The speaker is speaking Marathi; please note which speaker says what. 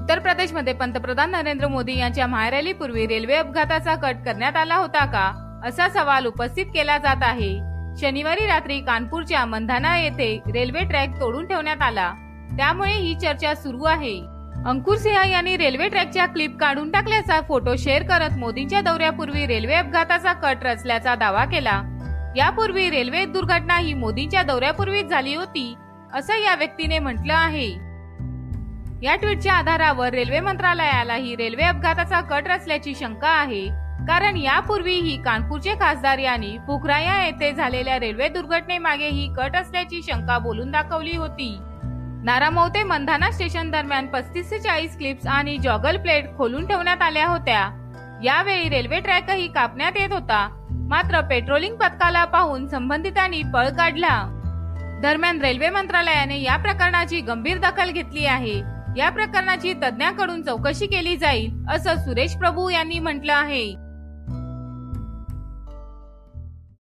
Speaker 1: उत्तर प्रदेशमध्ये पंतप्रधान नरेंद्र मोदी यांच्या महारॅलीपूर्वी रेल्वे अपघाताचा कट करण्यात आला होता का? असा सवाल उपस्थित केला जात आहे. शनिवारी रात्री कानपूरच्या मंधाना येथे रेल्वे ट्रॅक तोडून ठेवण्यात आला. त्यामुळे ही चर्चा सुरू आहे. अंकुर सिंह यांनी रेल्वे ट्रॅकच्या क्लिप काढून टाकल्याचा फोटो शेअर करत मोदींच्या दौऱ्यापूर्वी रेल्वे अपघाताचा कट रचल्याचा दावा केला. यापूर्वी रेल्वे दुर्घटना ही मोदींच्या दौऱ्यापूर्वीच झाली होती असं या व्यक्तीने म्हटलं आहे. या ट्विटच्या आधारावर रेल्वे मंत्रालयाला ही रेल्वे अपघाताचा कट रचल्याची शंका आहे. कारण यापूर्वीही कानपूरचे खासदार यांनी पोखराया येथे झालेल्या रेल्वे दुर्घटनेमागे ही कट असल्याची शंका बोलून दाखवली होती. नारामो ते मंधाना स्टेशन दरम्यान पस्तीस ते चाळीस क्लिप्स आणि जॉगल प्लेट खोलून ठेवण्यात आल्या होत्या. यावेळी रेल्वे ट्रॅकही कापण्यात येत होता. मात्र पेट्रोलिंग पथकाला पाहून संबंधितांनी पळ काढला. दरम्यान रेल्वे मंत्रालयाने या प्रकरणाची गंभीर दखल घेतली आहे. या प्रकरणाची तज्ज्ञांकडून चौकशी केली जाईल असं सुरेश प्रभू यांनी म्हटलं आहे.